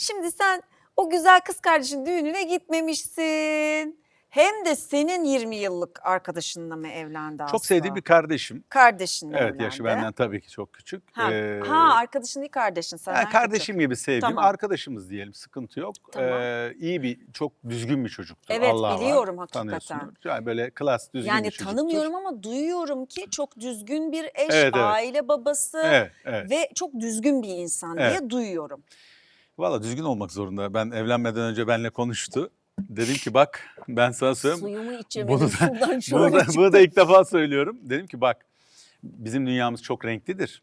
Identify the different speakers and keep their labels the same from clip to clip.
Speaker 1: Şimdi sen o güzel kız kardeşin düğününe gitmemişsin. Hem de senin 20 yıllık arkadaşınla mı evlendi Aslı?
Speaker 2: Çok sevdiğim bir kardeşim.
Speaker 1: Kardeşinle
Speaker 2: Evet
Speaker 1: evlendi.
Speaker 2: yaşı benden tabii ki çok küçük.
Speaker 1: Ha,
Speaker 2: Ee,
Speaker 1: ha arkadaşın değil kardeşin.
Speaker 2: ha,
Speaker 1: Senden
Speaker 2: kardeşim gibi sevdiğim
Speaker 1: Tamam.
Speaker 2: arkadaşımız diyelim sıkıntı yok.
Speaker 1: Tamam.
Speaker 2: Ee, iyi bir çok düzgün bir çocuktur.
Speaker 1: Evet,
Speaker 2: Allah'a var.
Speaker 1: biliyorum hakikaten.
Speaker 2: Tanıyorsundur. Yani böyle klas düzgün bir
Speaker 1: Yani
Speaker 2: çocuktur.
Speaker 1: tanımıyorum ama duyuyorum ki çok düzgün bir eş,
Speaker 2: Evet, evet.
Speaker 1: aile babası
Speaker 2: Evet, evet.
Speaker 1: ve çok düzgün bir insan diye
Speaker 2: Evet.
Speaker 1: duyuyorum.
Speaker 2: Valla düzgün olmak zorunda. Ben evlenmeden önce benimle konuştu. Dedim ki bak ben sana söyleyeyim.
Speaker 1: Suyumu içemedim
Speaker 2: Bunu da,
Speaker 1: şuradan
Speaker 2: bunu, da, bunu da ilk defa söylüyorum. Dedim ki bak bizim dünyamız çok renklidir.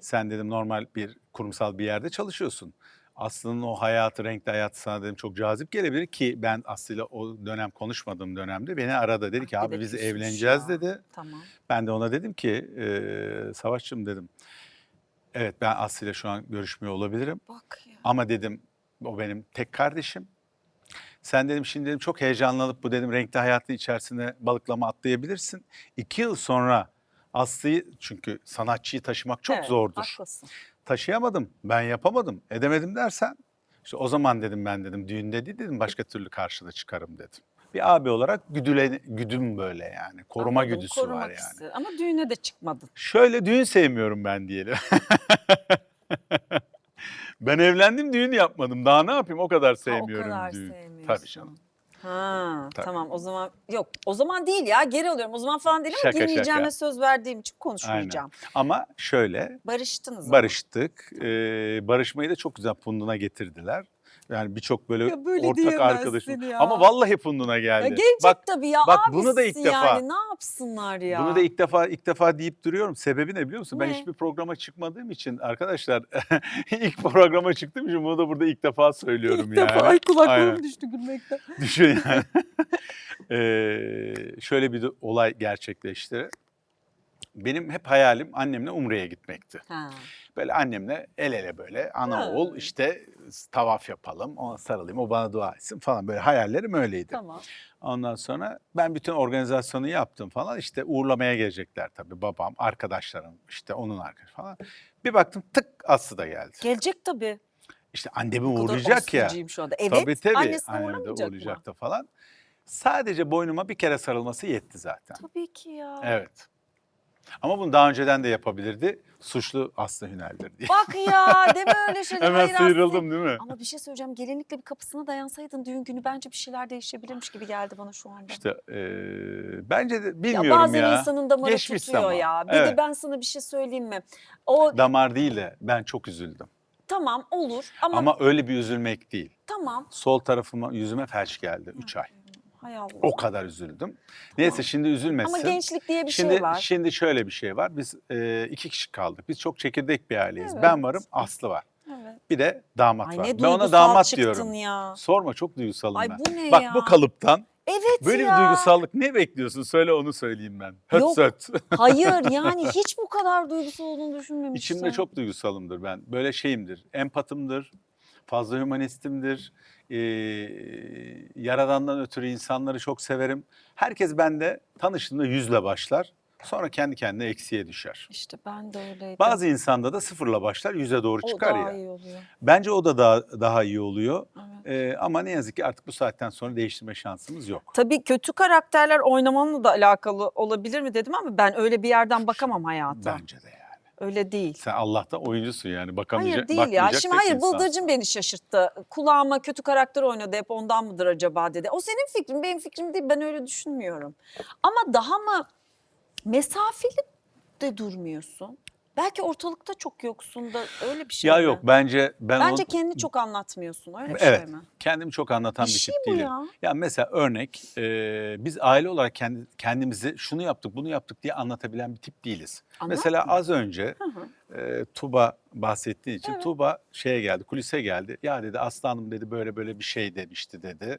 Speaker 2: Sen dedim normal bir kurumsal bir yerde çalışıyorsun. Aslı'nın o hayatı, renkli hayatı sana dedim çok cazip gelebilir ki ben Aslı'yla o dönem konuşmadığım dönemde beni aradı. Dedi ki abi biz evleneceğiz
Speaker 1: ya.
Speaker 2: dedi.
Speaker 1: Tamam.
Speaker 2: Ben de ona dedim ki e, Savaşçım dedim. Evet ben Aslı'yla şu an görüşmüyor olabilirim.
Speaker 1: Bak.
Speaker 2: Ama dedim o benim tek kardeşim. Sen dedim şimdi dedim çok heyecanlanıp bu dedim renkli hayatı içerisine balıklama atlayabilirsin. İki yıl sonra Aslı'yı çünkü sanatçıyı taşımak çok
Speaker 1: Evet,
Speaker 2: zordur.
Speaker 1: Haklısın.
Speaker 2: Taşıyamadım, ben yapamadım, edemedim dersen işte o zaman dedim ben dedim düğünde değil dedim başka türlü karşıda çıkarım dedim. Bir abi olarak güdüle, güdüm böyle yani koruma
Speaker 1: Anladım,
Speaker 2: güdüsü var yani.
Speaker 1: istedim. Ama düğüne de çıkmadın.
Speaker 2: Şöyle düğün sevmiyorum ben diyelim. ben evlendim düğün yapmadım. Daha ne yapayım o kadar sevmiyorum
Speaker 1: kadar
Speaker 2: düğün.
Speaker 1: sevmiyorsun.
Speaker 2: Tabii canım.
Speaker 1: Ha
Speaker 2: Tabii.
Speaker 1: tamam o zaman yok o zaman değil ya geri alıyorum o zaman falan değil ama
Speaker 2: Şaka,
Speaker 1: girmeyeceğime
Speaker 2: şaka.
Speaker 1: söz verdiğim için konuşmayacağım.
Speaker 2: Ama şöyle
Speaker 1: Barıştınız ama.
Speaker 2: barıştık. Ee, barışmayı da çok güzel punduna getirdiler. Yani birçok böyle,
Speaker 1: Ya böyle
Speaker 2: ortak arkadaşım.
Speaker 1: ya.
Speaker 2: Ama vallahi punduna
Speaker 1: Ya
Speaker 2: geldi.
Speaker 1: gelecek
Speaker 2: Bak
Speaker 1: tabii ya
Speaker 2: bak bunu da ilk defa-
Speaker 1: yani ne yapsınlar ya.
Speaker 2: Bunu da ilk defa ilk defa deyip duruyorum. Sebebi ne biliyor musun? Ben
Speaker 1: Ne?
Speaker 2: hiçbir programa çıkmadığım için arkadaşlar ilk programa çıktığım için bunu da burada ilk defa söylüyorum
Speaker 1: İlk
Speaker 2: yani.
Speaker 1: defa ay kulaklarım
Speaker 2: Aynen.
Speaker 1: düştü gülmekten.
Speaker 2: Düşün yani. Ee, şöyle bir olay gerçekleşti. Benim hep hayalim annemle Umre'ye gitmekti.
Speaker 1: Ha.
Speaker 2: Böyle annemle el ele böyle ana
Speaker 1: Ha.
Speaker 2: oğul işte tavaf yapalım, ona sarılayım, o bana dua etsin falan böyle hayallerim öyleydi.
Speaker 1: Tamam.
Speaker 2: Ondan sonra ben bütün organizasyonu yaptım falan. İşte uğurlamaya gelecekler tabii babam, arkadaşlarım, işte onun arkadaşı falan. Bir baktım tık Aslı da geldi.
Speaker 1: Gelecek tabii.
Speaker 2: İşte annemi uğurlayacak ya.
Speaker 1: Şu anda. Evet
Speaker 2: tabii tabii.
Speaker 1: annesine
Speaker 2: Annem de
Speaker 1: uğramayacak mı?
Speaker 2: uğurlayacaktı falan. Sadece boynuma bir kere sarılması yetti zaten.
Speaker 1: Tabii ki ya.
Speaker 2: Evet. Ama bunu daha önceden de yapabilirdi. Suçlu Aslı Hünel'dir diye.
Speaker 1: Bak ya deme öyle şeyler.
Speaker 2: Hemen
Speaker 1: Hayır
Speaker 2: sıyrıldım değil mi?
Speaker 1: Ama bir şey söyleyeceğim. Gelinlikle bir kapısına dayansaydın düğün günü bence bir şeyler değişebilirmiş gibi geldi bana şu anda.
Speaker 2: İşte eee, bence de
Speaker 1: ya
Speaker 2: bilmiyorum
Speaker 1: bazen
Speaker 2: ya.
Speaker 1: insanın damarı
Speaker 2: Geçmiş
Speaker 1: tutuyor
Speaker 2: zaman.
Speaker 1: ya. Bir de
Speaker 2: Evet.
Speaker 1: ben sana bir şey söyleyeyim mi? O
Speaker 2: Damar değil de ben çok üzüldüm.
Speaker 1: tamam olur ama,
Speaker 2: Ama öyle bir üzülmek değil.
Speaker 1: tamam.
Speaker 2: Sol tarafıma yüzüme felç geldi 3 ay.
Speaker 1: Hay Allah.
Speaker 2: O kadar üzüldüm. Neyse şimdi üzülmesin.
Speaker 1: Ama gençlik diye bir
Speaker 2: şimdi
Speaker 1: şey var.
Speaker 2: şimdi şöyle bir şey var. Biz e, iki kişi kaldık. Biz çok çekirdek bir aileyiz.
Speaker 1: Evet.
Speaker 2: Ben varım, Aslı var.
Speaker 1: Evet.
Speaker 2: Bir de damat
Speaker 1: Ay
Speaker 2: var.
Speaker 1: ne
Speaker 2: Ben ona damat
Speaker 1: çıktın
Speaker 2: diyorum.
Speaker 1: ya.
Speaker 2: Sorma çok duygusalım
Speaker 1: Ay
Speaker 2: ben.
Speaker 1: bu ne
Speaker 2: Bak
Speaker 1: ya?
Speaker 2: bu kalıptan
Speaker 1: Evet
Speaker 2: böyle
Speaker 1: ya.
Speaker 2: bir duygusallık ne bekliyorsun? Söyle onu söyleyeyim ben. Höt
Speaker 1: Yok,
Speaker 2: söt.
Speaker 1: Hayır yani hiç bu kadar duygusal olduğunu düşünmemiştim.
Speaker 2: İçimde çok duygusalımdır ben. Böyle şeyimdir. Empatımdır. Fazla hümanistimdir. Ee, yaradandan ötürü insanları çok severim. Herkes bende tanıştığında yüzle başlar. Sonra kendi kendine eksiye düşer.
Speaker 1: İşte ben de öyleydim.
Speaker 2: Bazı insanda da sıfırla başlar, yüze doğru
Speaker 1: o
Speaker 2: çıkar
Speaker 1: daha
Speaker 2: ya.
Speaker 1: iyi oluyor.
Speaker 2: Bence o da daha, daha iyi oluyor.
Speaker 1: Evet.
Speaker 2: Ee, ama ne yazık ki artık bu saatten sonra değiştirme şansımız yok.
Speaker 1: Tabii kötü karakterler oynamanla da alakalı olabilir mi dedim ama ben öyle bir yerden bakamam hayata.
Speaker 2: Bence de.
Speaker 1: Öyle değil.
Speaker 2: Sen Allah'tan oyuncusun yani. Bakamayacak,
Speaker 1: Hayır değil ya. Şimdi hayır
Speaker 2: insansın.
Speaker 1: Bıldırcın beni şaşırttı. Kulağıma kötü karakter oynadı hep ondan mıdır acaba dedi. O senin fikrin benim fikrim değil ben öyle düşünmüyorum. Ama daha mı mesafeli de durmuyorsun? Belki ortalıkta çok yoksun da öyle bir şey
Speaker 2: Ya
Speaker 1: mi?
Speaker 2: yok bence ben
Speaker 1: Bence
Speaker 2: o-
Speaker 1: kendini çok anlatmıyorsun öyle bir
Speaker 2: Evet.
Speaker 1: şey mi?
Speaker 2: kendimi çok anlatan
Speaker 1: Bir
Speaker 2: bir,
Speaker 1: şey
Speaker 2: tip
Speaker 1: bu
Speaker 2: değilim.
Speaker 1: ya.
Speaker 2: Ya mesela örnek e, biz aile olarak kendi, kendimizi şunu yaptık bunu yaptık diye anlatabilen bir tip değiliz.
Speaker 1: Anlat
Speaker 2: Mesela az önce
Speaker 1: Hı hı.
Speaker 2: e, Tuba bahsettiği için
Speaker 1: Evet.
Speaker 2: Tuba şeye geldi kulise geldi. Ya dedi aslanım dedi böyle böyle bir şey demişti dedi.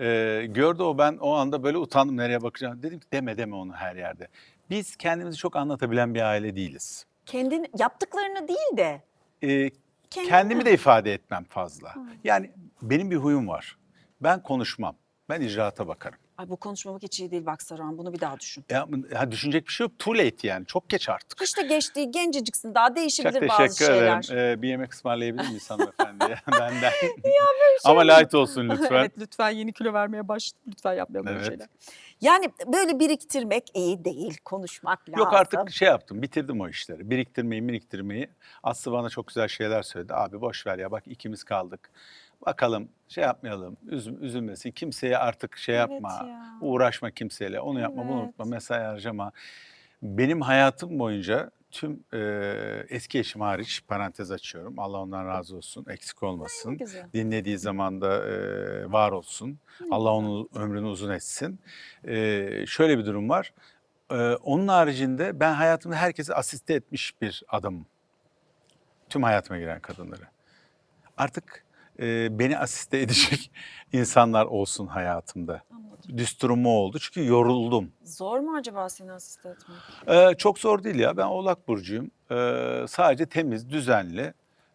Speaker 2: E, gördü o ben o anda böyle utandım nereye bakacağım. Dedim ki deme deme onu her yerde. Biz kendimizi çok anlatabilen bir aile değiliz.
Speaker 1: Kendin yaptıklarını değil de
Speaker 2: E,
Speaker 1: kendini.
Speaker 2: kendimi de ifade etmem fazla. Yani benim bir huyum var. Ben konuşmam. Ben icraata bakarım.
Speaker 1: Ay bu konuşmamak hiç iyi değil bak Saruhan bunu bir daha düşün.
Speaker 2: Ya, ya düşünecek bir şey yok. Too late yani. Çok geç artık.
Speaker 1: İşte geçtiği genceciksin daha
Speaker 2: Çok
Speaker 1: değişebilir bazı
Speaker 2: teşekkür
Speaker 1: şeyler.
Speaker 2: ederim. Ee, bir yemek ısmarlayabilir miyiz hanımefendiye? Benden. Ama light olsun lütfen.
Speaker 1: evet lütfen yeni kilo vermeye başladım. Lütfen yapmayalım böyle
Speaker 2: Evet.
Speaker 1: şeyler. Yani böyle biriktirmek iyi değil. Konuşmak lazım.
Speaker 2: Yok artık şey yaptım, bitirdim o işleri. Biriktirmeyi, biriktirmeyi. Aslı bana çok güzel şeyler söyledi. Abi boş ver ya bak ikimiz kaldık. Bakalım şey yapmayalım, üzüm, üzülmesin. Kimseye artık şey
Speaker 1: Evet
Speaker 2: yapma,
Speaker 1: ya.
Speaker 2: uğraşma kimseyle. Onu yapma, bunu
Speaker 1: Evet.
Speaker 2: unutma, mesai harcama. Benim hayatım boyunca tüm e, eski eşim hariç parantez açıyorum. Allah ondan razı olsun, eksik olmasın. Dinlediği zaman da e, var olsun. Allah onun ömrünü uzun etsin. E, şöyle bir durum var. E, onun haricinde ben hayatımda herkese asiste etmiş bir adamım. Tüm hayatıma giren kadınları. Artık e, beni asiste edecek insanlar olsun hayatımda.
Speaker 1: Anladım.
Speaker 2: Düsturum o oldu çünkü yoruldum.
Speaker 1: Zor mu acaba seni asist etmek?
Speaker 2: Ee, çok zor değil ya. Ben Oğlak Burcu'yum. Ee, sadece temiz, düzenli.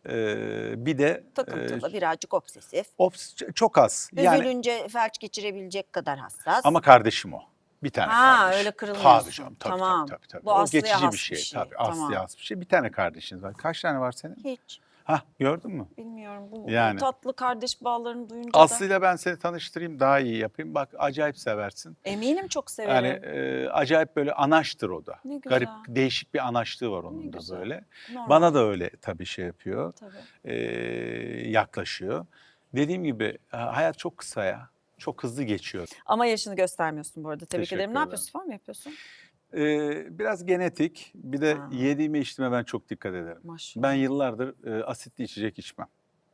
Speaker 2: Ee, bir de
Speaker 3: Takıntılı,
Speaker 2: e,
Speaker 3: birazcık obsesif.
Speaker 2: ops- çok az. Yani
Speaker 3: Üzülünce felç geçirebilecek kadar hassas.
Speaker 2: ama kardeşim o. Bir tane
Speaker 1: Ha,
Speaker 2: kardeş.
Speaker 1: öyle kırılmıyorsun.
Speaker 2: Tabii canım. Tabii,
Speaker 1: Tamam.
Speaker 2: tabii, tabii.
Speaker 1: Bu
Speaker 2: o
Speaker 1: Aslı'ya
Speaker 2: geçici
Speaker 1: has
Speaker 2: bir
Speaker 1: bir
Speaker 2: şey.
Speaker 1: şey.
Speaker 2: Tabii
Speaker 1: Tamam.
Speaker 2: Aslı'ya has bir şey. Bir tane kardeşiniz var. Kaç tane var senin?
Speaker 3: Hiç.
Speaker 2: Hah gördün mü?
Speaker 1: Bilmiyorum. Bu, bu
Speaker 2: Yani.
Speaker 1: tatlı kardeş bağlarını duyunca da
Speaker 2: Aslı'yla ben seni tanıştırayım daha iyi yapayım. Bak acayip seversin.
Speaker 1: eminim çok severim.
Speaker 2: Yani e, acayip böyle anaçtır o da.
Speaker 1: Ne güzel.
Speaker 2: Garip değişik bir anaçlığı var onun da
Speaker 1: güzel.
Speaker 2: böyle.
Speaker 1: Normal,
Speaker 2: Bana da öyle tabii şey yapıyor.
Speaker 1: tabii.
Speaker 2: e, yaklaşıyor. Dediğim gibi ha- hayat çok kısa ya. Çok hızlı geçiyor.
Speaker 1: Ama yaşını göstermiyorsun bu arada. Tebrik
Speaker 2: Teşekkür
Speaker 1: ederim. Ne
Speaker 2: ederim.
Speaker 1: yapıyorsun? Spor mu yapıyorsun?
Speaker 2: Ee, biraz genetik. Bir de
Speaker 1: Ha.
Speaker 2: yediğime içtiğime ben çok dikkat ederim.
Speaker 1: Maşallah.
Speaker 2: Ben yıllardır e, asitli içecek içmem.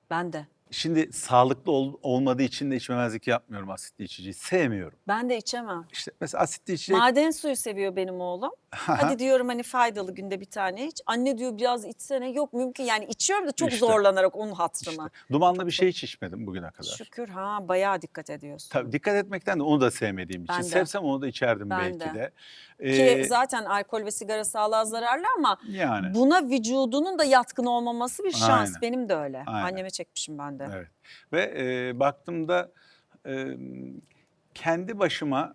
Speaker 1: Ben de.
Speaker 2: Şimdi sağlıklı ol- olmadığı için de içmemezlik yapmıyorum asitli içeceği. Sevmiyorum.
Speaker 1: Ben de içemem.
Speaker 2: İşte mesela asitli içecek.
Speaker 1: Maden suyu seviyor benim oğlum. Hadi diyorum hani faydalı günde bir tane iç. Anne diyor biraz içsene. Yok mümkün yani içiyorum da çok
Speaker 2: İşte.
Speaker 1: zorlanarak onun hatırına.
Speaker 2: İşte, dumanlı bir şey hiç içmedim bugüne kadar.
Speaker 1: Şükür ha bayağı dikkat ediyorsun.
Speaker 2: Tabii dikkat etmekten de onu da sevmediğim için.
Speaker 1: Ben de.
Speaker 2: Sevsem onu da içerdim
Speaker 1: Ben
Speaker 2: belki
Speaker 1: de.
Speaker 2: de.
Speaker 1: Ki
Speaker 2: Ee,
Speaker 1: zaten alkol ve sigara sağlığa zararlı ama
Speaker 2: yani.
Speaker 1: buna vücudunun da yatkın olmaması bir şans.
Speaker 2: Aynen.
Speaker 1: Benim de öyle.
Speaker 2: Aynen.
Speaker 1: Anneme çekmişim ben de.
Speaker 2: Evet. Ve e, baktığımda e, kendi başıma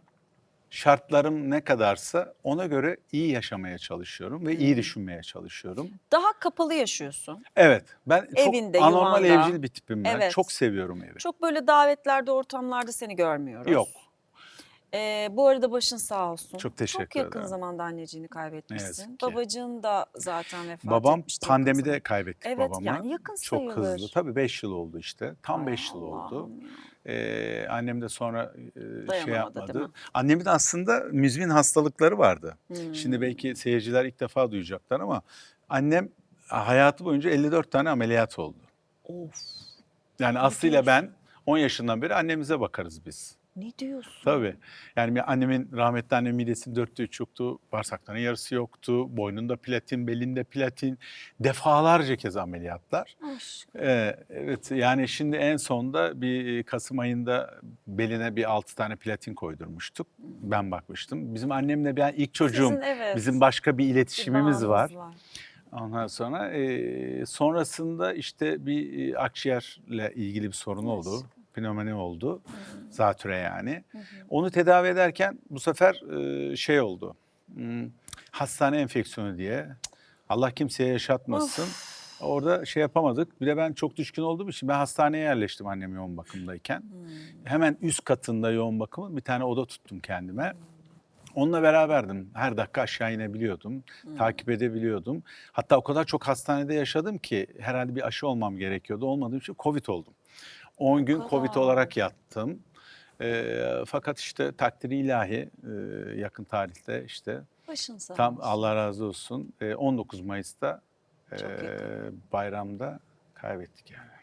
Speaker 2: şartlarım ne kadarsa ona göre iyi yaşamaya çalışıyorum ve iyi düşünmeye çalışıyorum.
Speaker 1: Daha kapalı yaşıyorsun.
Speaker 2: Evet. Ben çok
Speaker 1: Evinde,
Speaker 2: anormal
Speaker 1: yuvanda.
Speaker 2: evcil bir tipim ben.
Speaker 1: Evet.
Speaker 2: Çok seviyorum evi.
Speaker 1: Çok böyle davetlerde, ortamlarda seni görmüyoruz.
Speaker 2: Yok.
Speaker 1: Ee, bu arada başın sağ olsun.
Speaker 2: Çok teşekkür
Speaker 1: Çok yakın
Speaker 2: ederim.
Speaker 1: zamanda anneciğini kaybetmişsin.
Speaker 2: yazık ki.
Speaker 1: Babacığın da zaten vefat
Speaker 2: Babam
Speaker 1: etmişti. yakın
Speaker 2: pandemide
Speaker 1: zamanda.
Speaker 2: kaybettik
Speaker 1: Evet
Speaker 2: babamı.
Speaker 1: yani yakın
Speaker 2: Çok
Speaker 1: sayılır.
Speaker 2: hızlı. Tabii 5 yıl oldu işte. Tam
Speaker 1: Ay
Speaker 2: 5 yıl oldu.
Speaker 1: Allah'ım ya.
Speaker 2: Ee, annem de sonra e, şey yapmadı.
Speaker 1: mi?
Speaker 2: Annemin aslında müzmin hastalıkları vardı.
Speaker 1: Hmm.
Speaker 2: Şimdi belki seyirciler ilk defa duyacaklar ama annem hayatı boyunca 54 tane ameliyat oldu.
Speaker 1: Of
Speaker 2: Yani Aslı ile ben 10 yaşından beri annemize bakarız biz.
Speaker 1: Ne diyorsun?
Speaker 2: Tabii. Yani bir annemin rahmetli annemin midesinin dörtte üç yoktu. Bağırsaklarının yarısı yoktu. Boynunda platin, belinde platin. Defalarca kez ameliyatlar.
Speaker 1: Aşk.
Speaker 2: Ee, evet yani şimdi en sonda bir Kasım ayında beline bir 6 tane platin koydurmuştuk. Ben bakmıştım. Bizim annemle ben ilk çocuğum.
Speaker 1: Sizin, evet,
Speaker 2: Bizim başka bir
Speaker 1: bir
Speaker 2: iletişimimiz var.
Speaker 1: bağınız
Speaker 2: Ondan sonra e, sonrasında işte bir e, akciğerle ilgili bir sorun oldu. Pnömoni oldu. Zatüre yani. Onu tedavi ederken bu sefer e, şey oldu. Hmm, hastane enfeksiyonu diye. Allah kimseye yaşatmasın. Orada şey yapamadık. Bir de ben çok düşkün olduğum için ben hastaneye yerleştim annem yoğun bakımdayken. Hemen üst katında yoğun bakımın bir tane oda tuttum kendime. Onunla beraberdim. Her dakika aşağı inebiliyordum. Takip edebiliyordum. Hatta o kadar çok hastanede yaşadım ki herhalde bir aşı olmam gerekiyordu. Olmadığım için Covid oldum. 10 gün
Speaker 1: kadar.
Speaker 2: Covid olarak yattım. Ee, fakat işte takdiri ilahi e, yakın tarihte işte
Speaker 1: Başın sağ
Speaker 2: tam
Speaker 1: olsun.
Speaker 2: Allah razı olsun e, 19 Mayıs'ta e, bayramda kaybettik yani.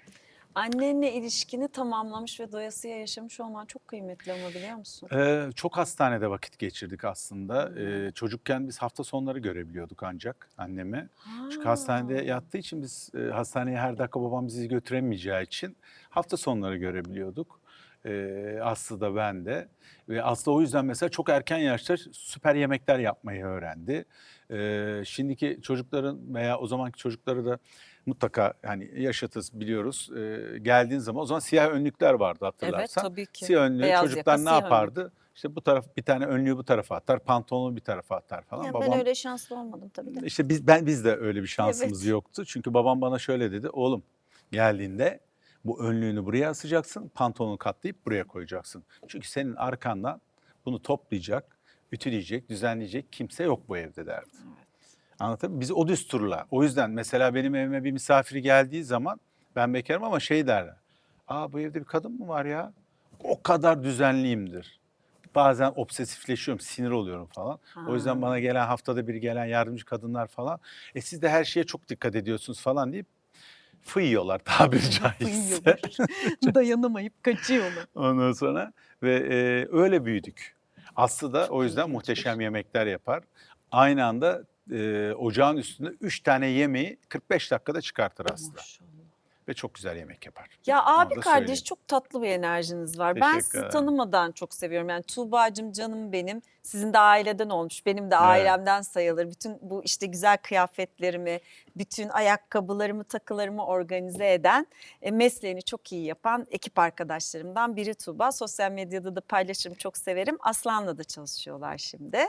Speaker 1: Annenle ilişkini tamamlamış ve doyasıya yaşamış olman çok kıymetli ama biliyor musun?
Speaker 2: Ee, çok hastanede vakit geçirdik aslında. Ee, çocukken biz hafta sonları görebiliyorduk ancak annemi. Çünkü hastanede yattığı için biz e, hastaneye her dakika babam bizi götüremeyeceği için hafta sonları görebiliyorduk. Ee, Aslı da ben de. Ve Aslı o yüzden mesela çok erken yaşta süper yemekler yapmayı öğrendi. Ee, şimdiki çocukların veya o zamanki çocukları da mutlaka hani yaşatız biliyoruz. Ee, geldiğin zaman o zaman siyah önlükler vardı
Speaker 1: Evet
Speaker 2: hatırlarsan.
Speaker 1: tabii ki.
Speaker 2: Siyah önlüğü
Speaker 1: Beyaz
Speaker 2: çocuklar
Speaker 1: yaka,
Speaker 2: ne
Speaker 1: siyah
Speaker 2: yapardı? İşte bu taraf bir tane önlüğü bu tarafa atar, pantolonu bir tarafa atar falan.
Speaker 1: Ya
Speaker 2: babam
Speaker 1: ben öyle şanslı olmadım tabii de.
Speaker 2: işte biz ben biz de öyle bir şansımız
Speaker 1: Evet.
Speaker 2: yoktu. Çünkü babam bana şöyle dedi. Oğlum geldiğinde bu önlüğünü buraya asacaksın, pantolonu katlayıp buraya koyacaksın. Çünkü senin arkandan bunu toplayacak, ütüleyecek, düzenleyecek kimse yok bu evde derdi. Anlatabiliyor? Biz o düsturla. O yüzden mesela benim evime bir misafiri geldiği zaman ben bekarım ama şey derler. Aa bu evde bir kadın mı var ya? O kadar düzenliyimdir. Bazen obsesifleşiyorum, sinir oluyorum falan. O yüzden
Speaker 1: Ha.
Speaker 2: bana gelen haftada bir gelen yardımcı kadınlar falan. E siz de her şeye çok dikkat ediyorsunuz falan deyip fıyıyorlar tabiri caizse.
Speaker 1: Dayanamayıp kaçıyorlar.
Speaker 2: Ondan sonra ve e, öyle büyüdük. Aslı da o yüzden muhteşem yemekler yapar. Aynı anda e, ocağın üstünde 3 tane yemeği 45 dakikada çıkartır Aslı.
Speaker 1: Maşallah.
Speaker 2: Ve çok güzel yemek yapar.
Speaker 1: Ya abi
Speaker 2: da
Speaker 1: kardeş
Speaker 2: söyleyeyim.
Speaker 1: çok tatlı bir enerjiniz var. ben sizi
Speaker 2: ederim.
Speaker 1: tanımadan çok seviyorum. Yani Tuğba'cığım canım benim. Sizin de aileden olmuş. Benim de ailemden sayılır. Bütün bu işte güzel kıyafetlerimi, bütün ayakkabılarımı, takılarımı organize eden, e, mesleğini çok iyi yapan ekip arkadaşlarımdan biri Tuğba. Sosyal medyada da paylaşırım çok severim. Aslan'la da çalışıyorlar şimdi.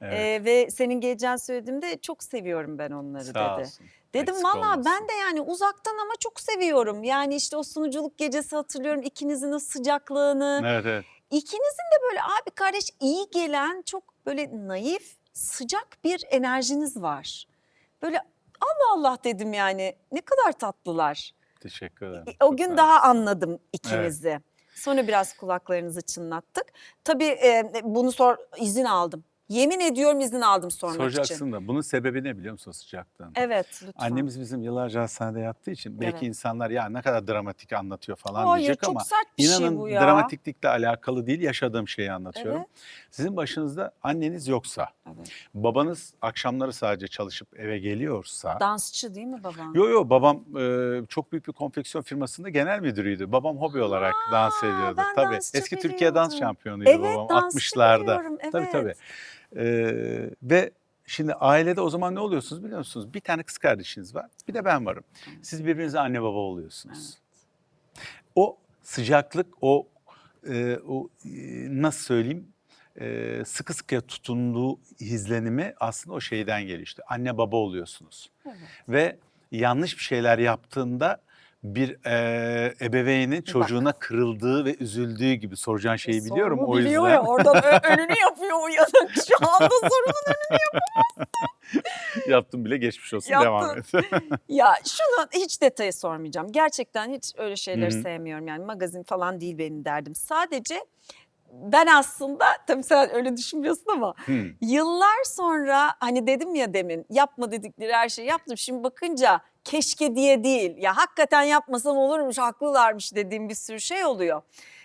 Speaker 2: Evet.
Speaker 1: E, ve senin geleceğini söylediğimde çok seviyorum ben onları
Speaker 2: Sağ
Speaker 1: dedi.
Speaker 2: olsun.
Speaker 1: Dedim
Speaker 2: Eksik
Speaker 1: valla
Speaker 2: olmasın.
Speaker 1: ben de yani uzaktan ama çok seviyorum. Yani işte o sunuculuk gecesi hatırlıyorum ikinizin o sıcaklığını.
Speaker 2: Evet evet.
Speaker 1: İkinizin de böyle abi kardeş iyi gelen çok böyle naif sıcak bir enerjiniz var. Böyle Allah Allah dedim yani ne kadar tatlılar.
Speaker 2: Teşekkür ederim.
Speaker 1: O
Speaker 2: Çok
Speaker 1: gün
Speaker 2: mersi.
Speaker 1: daha anladım ikinizi. Sonra biraz kulaklarınızı çınlattık. Tabii e, bunu sor izin aldım. Yemin ediyorum izin aldım sormak için.
Speaker 2: Soracaksın da bunun sebebi ne biliyor musun sıcaklığın?
Speaker 1: Evet lütfen.
Speaker 2: Annemiz bizim yıllarca hastanede yattığı için belki
Speaker 1: Evet.
Speaker 2: insanlar ya ne kadar dramatik anlatıyor falan
Speaker 1: Hayır
Speaker 2: diyecek
Speaker 1: çok
Speaker 2: ama
Speaker 1: sert bir
Speaker 2: inanın
Speaker 1: şey bu ya.
Speaker 2: dramatiklikle alakalı değil yaşadığım şeyi anlatıyorum.
Speaker 1: Evet.
Speaker 2: Sizin başınızda anneniz yoksa,
Speaker 1: Evet.
Speaker 2: babanız akşamları sadece çalışıp eve geliyorsa
Speaker 1: Dansçı değil mi babam?
Speaker 2: Yo yo babam e, çok büyük bir konfeksiyon firmasında genel müdürüydü. Babam hobi olarak
Speaker 1: Aa,
Speaker 2: dans ediyordu.
Speaker 1: ben
Speaker 2: tabii.
Speaker 1: dansçı
Speaker 2: Eski Türkiye dans
Speaker 1: biliyordum.
Speaker 2: şampiyonuydu
Speaker 1: Evet,
Speaker 2: babam
Speaker 1: dansçı
Speaker 2: 60'larda.
Speaker 1: biliyorum,
Speaker 2: Tabii
Speaker 1: evet.
Speaker 2: tabii. Ee, ve şimdi ailede o zaman ne oluyorsunuz biliyor musunuz? Bir tane kız kardeşiniz var. Bir de ben varım. Siz birbirinize anne baba oluyorsunuz. O sıcaklık, o e, o e, nasıl söyleyeyim? e, sıkı sıkıya tutunduğu izlenimi aslında o şeyden geliyor işte. Anne baba oluyorsunuz
Speaker 1: Evet.
Speaker 2: ve yanlış bir şeyler yaptığında bir e, ebeveynin çocuğuna kırıldığı ve üzüldüğü gibi soracağın şeyi biliyorum
Speaker 1: Sorumu
Speaker 2: o yüzden.
Speaker 1: biliyor ya oradan önünü yapıyor uyanık şu anda sorunun
Speaker 2: Yaptım bile geçmiş olsun
Speaker 1: Yaptın.
Speaker 2: devam et.
Speaker 1: Ya şunu hiç detayı sormayacağım. Gerçekten hiç öyle şeyleri
Speaker 2: Hı hı.
Speaker 1: sevmiyorum. Yani magazin falan değil benim derdim. Sadece ben aslında tabii sen öyle düşünmüyorsun ama
Speaker 2: Hmm.
Speaker 1: yıllar sonra hani dedim ya demin yapma dedikleri her şeyi yaptım. Şimdi bakınca keşke diye değil ya hakikaten yapmasam olurmuş haklılarmış dediğim bir sürü şey oluyor.